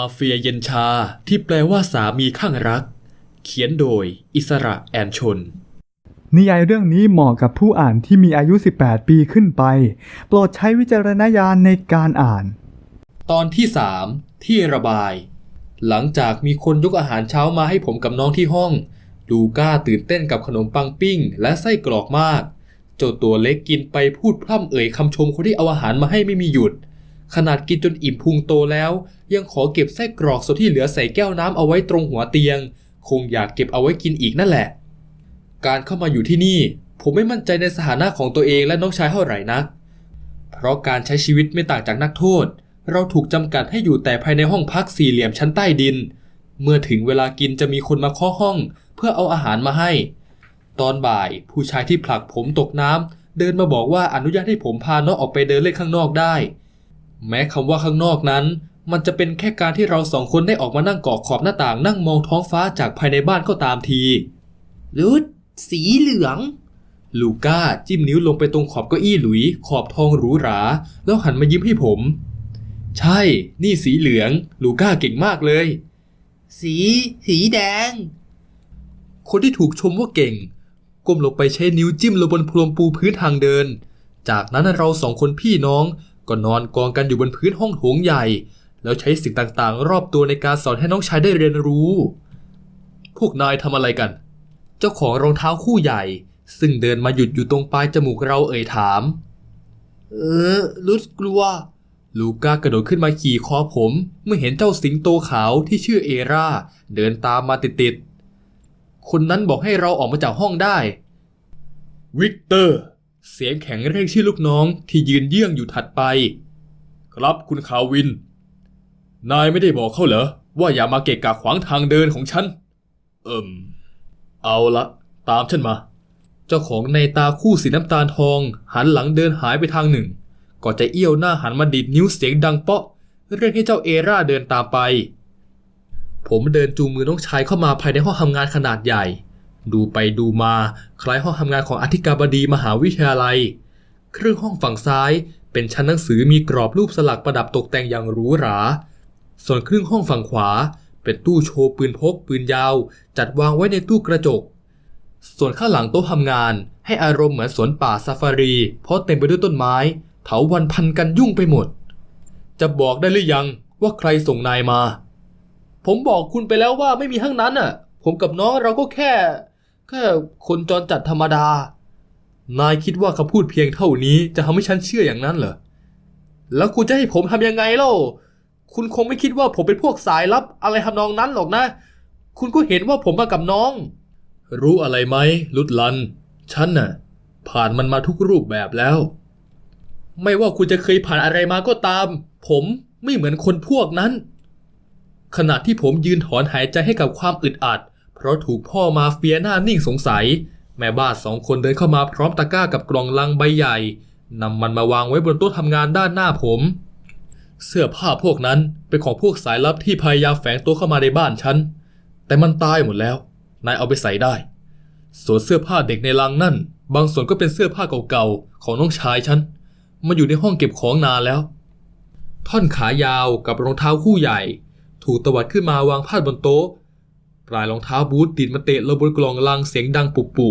มาเฟียเย็นชาที่แปลว่าสามีข้างรัก เขียนโดย อิสระแอนชน นิยายเรื่องนี้เหมาะกับผู้อ่านที่มีอายุ 18 ปีขึ้นไป โปรดใช้วิจารณญาณในการอ่าน ตอนที่ 3 ที่ระบาย หลังจากมีคนยกอาหารเช้ามาให้ผมกับน้องที่ห้อง ลูก้าตื่นเต้นกับขนมปังปิ้ง และไส้กรอกมาก เจ้าตัวเล็กกินไปพูดพร่ำเอ่ยคำชมคนที่เอาอาหารมาให้ไม่มีหยุด ขนาดกินจนอิ่มพุงโตแล้ว ยังขอเก็บไส้กรอกส่วนที่เหลือใส่แก้วน้ำเอาไว้ตรงหัวเตียง คงอยากเก็บเอาไว้กินอีกนั่นแหละ การเข้ามาอยู่ที่นี่ ผมไม่มั่นใจในสถานะของตัวเองและน้องชายเท่าไหร่นัก เพราะการใช้ชีวิตไม่ต่างจากนักโทษ เราถูกจำกัดให้อยู่แต่ภายในห้องพักสี่เหลี่ยมชั้นใต้ดิน เมื่อถึงเวลากินจะมีคนมาเคาะห้อง เพื่อเอาอาหารมาให้ ตอนบ่ายผู้ชายที่ผลักผมตกน้ำเดินมาบอกว่าอนุญาตให้ผมพาน้องออกไปเดินเล่นข้างนอกได้ แม้คำว่าข้างนอกนั้น มันจะเป็นแค่การที่เราสองคนได้ออกมานั่งเกาะขอบหน้าต่างนั่งมองท้องฟ้าจากภายในบ้านก็ตามทีรุดสีเหลือง ลูก้าจิ้มนิ้วลงไปตรงขอบเก้าอี้หลุย ขอบทองหรูหรา แล้วหันมายิ้มให้ผม ใช่ นี่สีเหลือง ลูก้าเก่งมากเลย สี สีแดง คนที่ถูกชมว่าเก่ง ก้มลงไปใช้นิ้วจิ้มลงบนพรมปูพื้นทางเดิน จากนั้นเราสองคนพี่น้อง ก็นอนกองกันอยู่บนพื้นห้องโถงใหญ่ แล้วใช้สิ่งต่างๆ รอบตัวในการสอนให้น้องชายได้เรียนรู้ พวกนายทำอะไรกัน เจ้าของรองเท้าคู่ใหญ่ ซึ่งเดินมาหยุดอยู่ตรงปลายจมูกเราเอ่ยถาม เออรุดกลัว ลูก้ากระโดดขึ้นมาขี่คอผม เมื่อเห็นเจ้าสิงโตขาวที่ชื่อเอราเดินตามมาติดๆคนนั้นบอกให้เราออกมาจากห้องได้ วิกเตอร์ เสียงแข็งเรียกชื่อลูกน้องที่ยืนเยื่องอยู่ถัดไป ครับคุณคาวิน นายไม่ได้บอกเขาเหรอ ว่าอย่ามาเกะกะขวางทางเดินของฉัน เอิมเอาละตามฉันมา เจ้าของในตาคู่สีน้ำตาลทอง หันหลังเดินหายไปทางหนึ่งก่อนจะเอี้ยวหน้าหันมาดีดนิ้วเสียงดังเปาะ เรียกให้เจ้าเอราเดินตามไป ผมเดินจูงมือน้องชายเข้ามาภายในห้องทำงานขนาดใหญ่ ดูไปดูมาคล้ายห้องทำงานของอธิการบดีมหาวิทยาลัย ครึ่งห้องฝั่งซ้ายเป็นชั้นหนังสือมีกรอบรูปสลักประดับตกแต่งอย่างหรูหรา ส่วนครึ่งห้องฝั่งขวา เป็นตู้โชว์ปืนพกปืนยาว จัดวางไว้ในตู้กระจก ส่วนข้างหลังโต๊ะทำงาน ให้อารมณ์เหมือนสวนป่าซาฟารี เพราะเต็มไปด้วยต้นไม้เถาวันพันกันยุ่งไปหมด จะบอกได้หรือยังว่าใครส่งนายมา ผมบอกคุณไปแล้วว่าไม่มีทั้งนั้นน่ะ ผมกับน้องเราก็แค่ แค่คนจรจัดธรรมดา นายคิดว่าคำพูดเพียงเท่านี้จะทำให้ฉันเชื่ออย่างนั้นเหรอ แล้วคุณจะให้ผมทำยังไงเล่า คุณคงไม่คิดว่าผมเป็นพวกสายลับอะไรทำนองนั้นหรอกนะ คุณก็เห็นว่าผมมากับน้อง รู้อะไรไหมลุดลัน ฉันน่ะ ผ่านมันมาทุกรูปแบบแล้ว ไม่ว่าคุณจะเคยผ่านอะไรมาก็ตาม ผมไม่เหมือนคนพวกนั้นขณะที่ผมยืนถอนหายใจให้กับความอึดอัด เพราะถูกพ่อมาเฟียหน้านิ่งสงสัย แม่บ้านสองคนเดินเข้ามาพร้อมตะกร้ากับกล่องลังใบใหญ่นำมันมาวางไว้บนโต๊ะทำงานด้านหน้าผม เสื้อผ้าพวกนั้นเป็นของพวกสายลับที่พยายามแฝงตัวเข้ามาในบ้านฉัน แต่มันตายหมดแล้ว นายเอาไปใส่ได้ ส่วนเสื้อผ้าเด็กในลังนั่น บางส่วนก็เป็นเสื้อผ้าเก่าๆของน้องชายฉันมาอยู่ในห้องเก็บของนานแล้ว ท่อนขายาวกับรองเท้าคู่ใหญ่ ถูกตวัดขึ้นมาวางพาดบนโต๊ะ ปลายรองเท้าบูทติดมาเตะลงบนกล่องลังเสียงดังปุบปุ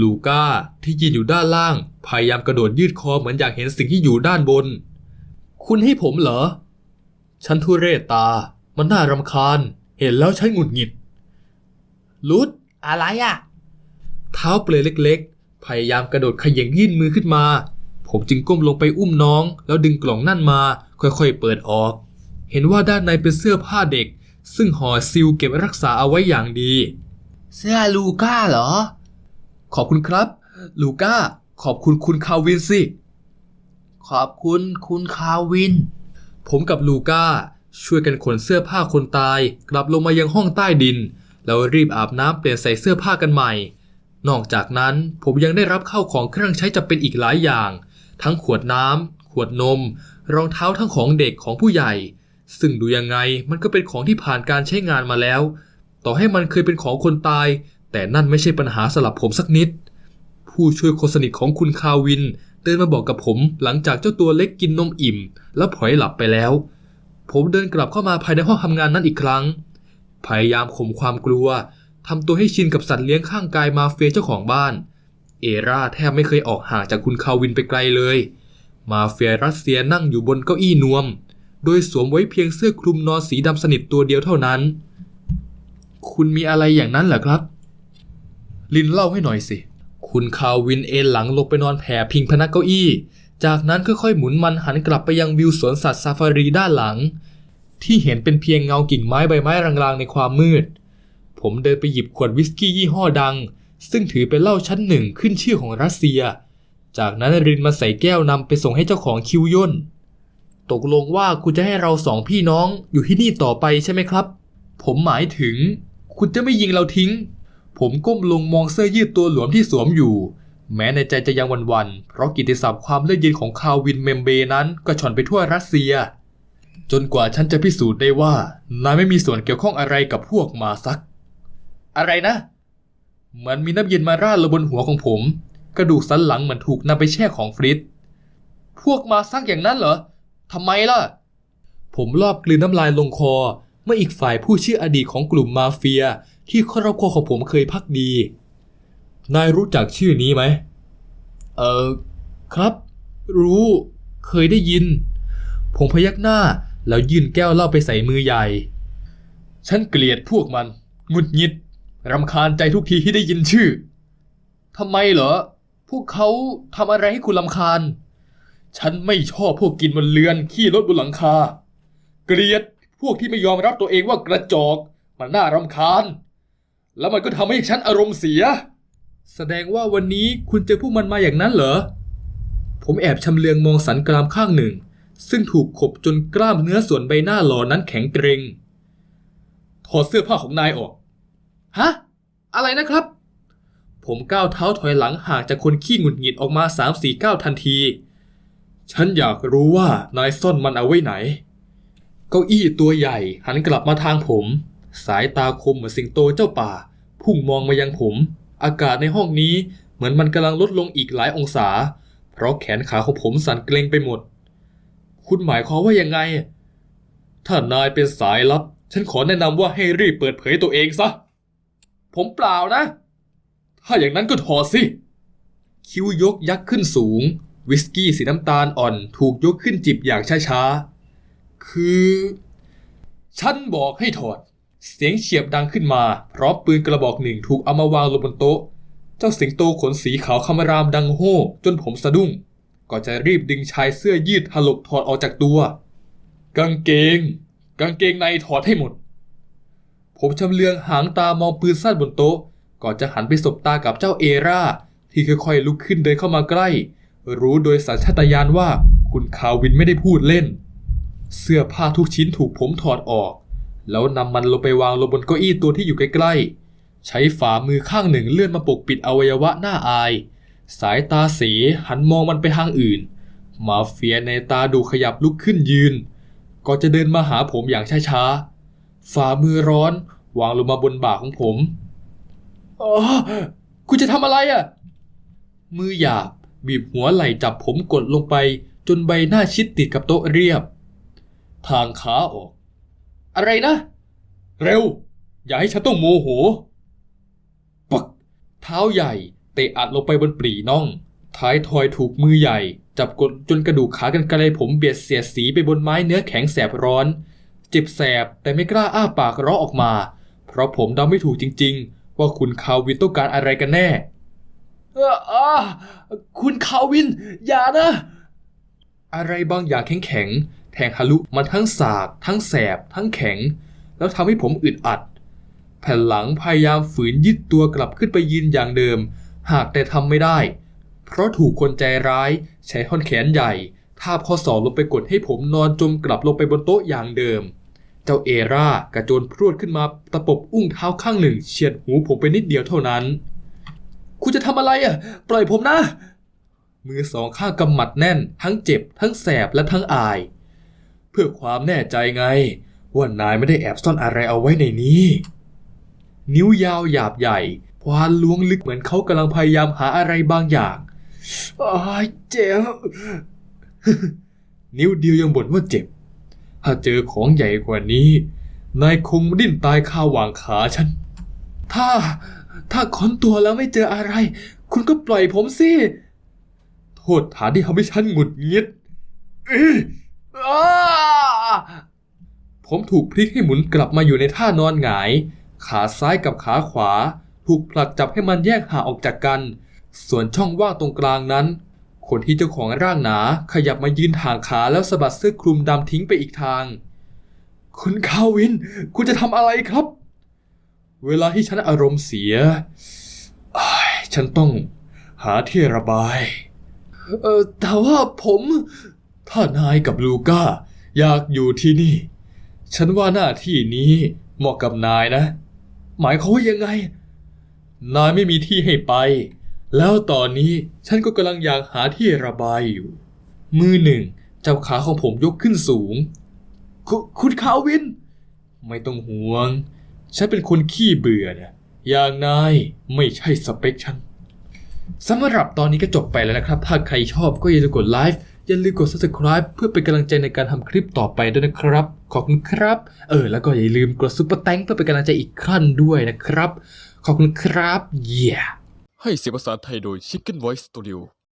ลูก้าที่ยืนอยู่ด้านล่าง พยายามกระโดดยืดคอเหมือนอยากเห็นสิ่งที่อยู่ด้านบน คุณให้ผมเหรอ ฉันทุเรศตา มันน่ารำคาญ เห็นแล้วฉันหงุดหงิด ลุดอะไรอะ เท้าเปลือยเล็กๆ พยายามกระโดดเขย่งยื่นมือขึ้นมา ผมจึงก้มลงไปอุ้มน้อง แล้วดึงกล่องนั่นมา ค่อยๆเปิดออก เห็นว่าด้านในเป็นเสื้อผ้าเด็ก ซึ่งห่อซิลเก็บรักษาเอาไว้อย่างดี เสื้อลูก้าเหรอ ขอบคุณครับ ลูก้า ขอบคุณคุณคาวินสิ ขอบคุณคุณคาวิน ผมกับลูก้าช่วยกันขนเสื้อผ้าคนตาย กลับลงมายังห้องใต้ดิน แล้วรีบอาบน้ำเปลี่ยนใส่เสื้อผ้ากันใหม่ นอกจากนั้นผมยังได้รับเข้าวของเครื่องใช้จำเป็นอีกหลายอย่าง ทั้งขวดน้ำขวดนม รองเท้าทั้งของเด็กของผู้ใหญ่ ซึ่งดูยังไงมันก็เป็นของที่ผ่านการใช้งานมาแล้ว ต่อให้มันเคยเป็นของคนตาย แต่นั่นไม่ใช่ปัญหาสำหรับผมสักนิด ผู้ช่วยคนสนิทของคุณคาวินเดินมาบอกกับผมหลังจากเจ้าตัวเล็กกินนมอิ่ม และพลอยหลับไปแล้ว ผมเดินกลับเข้ามาภายในห้องทำงานนั้นอีกครั้ง พยายามข่มความกลัวทำตัวให้ชินกับสัตว์เลี้ยงข้างกายมาเฟียเจ้าของบ้าน เอราแทบไม่เคยออกห่างจากคุณคาวินไปไกลเลย มาเฟียรัสเซียนั่งอยู่บนเก้าอี้นวม โดยสวมไว้เพียงเสื้อคลุมนอนสีดำสนิทตัวเดียวเท่านั้น คุณมีอะไรอย่างนั้นเหรอครับ ลินเล่าให้หน่อยสิ คุณคาวินเอนหลังลงไปนอนแผ่พิงพนักเก้าอี้ จากนั้นค่อยๆหมุนมันหันกลับไปยังวิวสวนสัตว์ซาฟารีด้านหลัง ที่เห็นเป็นเพียงเงากิ่งไม้ใบไม้รางๆในความมืด ผมเดินไปหยิบขวดวิสกี้ยี่ห้อดัง ซึ่งถือเป็นเหล้าชั้นหนึ่งขึ้นชื่อของรัสเซีย จากนั้นรินมาใส่แก้วนำไปส่งให้เจ้าของคิวย่น ตกลงว่าคุณจะให้เราสองพี่น้องอยู่ที่นี่ต่อไปใช่ไหมครับ ผมหมายถึง คุณจะไม่ยิงเราทิ้ง ผมก้มลงมองเสื้อยืดตัวหลวมที่สวมอยู่ แม้ในใจจะยังวันๆเพราะกิติศัพท์ความเลือดเย็นของคาวินเมมเบนั้นก็ฉ่อนไปทั่วรัสเซีย จนกว่าฉันจะพิสูจน์ได้ว่านายไม่มีส่วนเกี่ยวข้องอะไรกับพวกมาซัก อะไรนะเหมือนมีน้ำเย็นมาราดลงบนหัวของผม กระดูกสันหลังเหมือนถูกนำไปแช่ของฟริตพวกมาซักอย่างนั้นเหรอ ทำไมล่ะ ผมรอบกลืนน้ำลายลงคอ เมื่ออีกฝ่ายผู้ชื่ออดีตของกลุ่มมาเฟีย ที่ครอบครัวของผมเคยพักดี นายรู้จักชื่อนี้ไหม เออครับ รู้ เคยได้ยิน ผมพยักหน้าแล้วยื่นแก้วเหล้าไปใส่มือใหญ่ ฉันเกลียดพวกมันงุดหงิดรำคาญใจทุกทีที่ได้ยินชื่อทำไมเหรอ พวกเขาทำอะไรให้คุณรำคาญ ฉันไม่ชอบพวกกินบนเรือนขี้รถบนหลังคา เกลียดพวกที่ไม่ยอมรับตัวเองว่ากระจอก มันน่ารำคาญ แล้วมันก็ทำให้ฉันอารมณ์เสีย แสดงว่าวันนี้คุณเจอพวกมันมาอย่างนั้นเหรอ ผมแอบชำเลืองมองสันกรามข้างหนึ่ง ซึ่งถูกขบจนกล้ามเนื้อส่วนใบหน้าหลอนั้นแข็งเกร็งถอดเสื้อผ้าของนายออก ฮะ อะไรนะครับ ผมก้าวเท้าถอยหลังห่างจากคนขี้หงุดหงิดออกมาสามสี่ก้าวทันที ฉันอยากรู้ว่านายซ่อนมันเอาไว้ไหน เก้าอี้ตัวใหญ่หันกลับมาทางผม สายตาคมเหมือนสิงโตเจ้าป่า พุ่งมองมายังผม อากาศในห้องนี้เหมือนมันกำลังลดลงอีกหลายองศา เพราะแขนขาของผมสั่นเกร็งไปหมด คุณหมายความว่ายังไง ถ้านายเป็นสายลับ ฉันขอแนะนำว่าให้รีบเปิดเผยตัวเองซะ ผมเปล่านะ ถ้าอย่างนั้นก็ถอดสิ คิ้วยกยักขึ้นสูง วิสกี้สีน้ำตาลอ่อนถูกยกขึ้นจิบอย่างช้าๆ คือ ฉันบอกให้ถอด เสียงเฉียบดังขึ้นมาพร้อมปืนกระบอกหนึ่งถูกเอามาวางลงบนโต๊ะ เจ้าสิงโตขนสีขาวคำรามดังโห่จนผมสะดุ้ง ก็จะรีบดึงชายเสื้อยืดถลกถอดออกจากตัว กางเกง กางเกงในถอดให้หมด ผมชำเลืองหางตามองปืนสั้นบนโต๊ะ ก่อนจะหันไปสบตากับเจ้าเอราที่ค่อยๆลุกขึ้นเดินเข้ามาใกล้ รู้โดยสัญชาตญาณว่าคุณคาวินไม่ได้พูดเล่น เสื้อผ้าทุกชิ้นถูกผมถอดออก แล้วนำมันลงไปวางลงบนเก้าอี้ตัวที่อยู่ใกล้ๆ ใช้ฝ่ามือข้างหนึ่งเลื่อนมาปกปิดอวัยวะหน้าอาย สายตาเสีหันมองมันไปทางอื่น มาเฟียในตาดูขยับลุกขึ้นยืน ก็จะเดินมาหาผมอย่างช้าๆ ฝ่ามือร้อนวางลงมาบนบ่าของผมอ๋อคุณจะทำอะไรอะ มือหยาบ บีบหัวไหล่จับผมกดลงไปจนใบหน้าชิดติดกับโต๊ะเรียบ ทางขาออก อะไรนะ เร็ว อย่าให้ฉันต้องโมโห ปัก เท้าใหญ่เตะอัดลงไปบนปรีน่อง ท้ายทอยถูกมือใหญ่ จับกดจนกระดูกขากันไกลผมเบียดเสียดสีไปบนไม้เนื้อแข็งแสบร้อน เจ็บแสบแต่ไม่กล้าอ้าปากร้องออกมา เพราะผมเดาไม่ถูกจริง ๆ ว่าคุณคาวินต้องการอะไรกันแน่ อออาคุณคาวิน อย่านะ อะไรบางอย่างแข็งๆ แทงทะลุมาทั้งสาก ทั้งแสบ ทั้งแข็ง แล้วทำให้ผมอึดอัด แผ่นหลังพยายามฝืนยึดตัวกลับขึ้นไปยืนอย่างเดิม หากแต่ทำไม่ได้ เพราะถูกคนใจร้ายใช้ท่อนแขนใหญ่ทาบข้อศอกลงไปกดให้ผมนอนจมกลับลงไปบนโต๊ะอย่างเดิม เจ้าเอรากระโจนพรวดขึ้นมาตะปบอุ้งเท้าข้างหนึ่งเฉียดหูผมไปนิดเดียวเท่านั้น คุณจะทำอะไรอะ ปล่อยผมนะ มือสองข้างกำหมัดแน่น ทั้งเจ็บ ทั้งแสบและทั้งอาย เพื่อความแน่ใจไง ว่านายไม่ได้แอบซ่อนอะไรเอาไว้ในนี้ นิ้วยาวหยาบใหญ่พวานล้วงลึกเหมือนเขากำลังพยายามหาอะไรบางอย่างอ้ายเจ็บ นิ้วเดียวยังบ่นว่าเจ็บ ถ้าเจอของใหญ่กว่านี้ นายคงดิ้นตายคาหว่างขาฉัน ถ้า ถ้าค้นตัวแล้วไม่เจออะไร คุณก็ปล่อยผมสิ โทษฐานที่ทำให้ฉันหงุดหงิดอืออ้าผมถูกพลิกให้หมุนกลับมาอยู่ในท่านอนหงาย ขาซ้ายกับขาขวา ถูกผลักจับให้มันแยกห่างออกจากกัน ส่วนช่องว่างตรงกลางนั้น คนที่เจ้าของร่างหนาขยับมายืนห่างขาแล้วสะบัดเสื้อคลุมดำทิ้งไปอีกทาง คุณคาวิน คุณจะทำอะไรครับ เวลาที่ฉันอารมณ์เสีย ฉันต้องหาที่ระบาย เออแต่ว่าผม ถ้านายกับลูก้า อยากอยู่ที่นี่ ฉันว่าหน้าที่นี้เหมาะกับนายนะ หมายเขามว่ายังไง นายไม่มีที่ให้ไป แล้วตอนนี้ฉันก็กำลังอยากหาที่ระบายอยู่ มือหนึ่งจับขาของผมยกขึ้นสูงคคุณคาวิน ไม่ต้องห่วง ฉันเป็นคนขี้เบื่อนะอย่างนายไม่ใช่สเปคฉันสำหรับตอนนี้ก็จบไปแล้วนะครับ ถ้าใครชอบก็อย่าลืมกดไลค์อย่าลืมกด subscribe เพื่อเป็นกำลังใจในการทำคลิปต่อไปด้วยนะครับ ขอบคุณครับ เออ แล้วก็อย่าลืมกดซุปเปอร์แตงเพื่อเป็นกำลังใจอีกขั้นด้วยนะครับ ขอบคุณครับ เย้ให้เสียงภาษาไทยโดย Chicken Voice Studio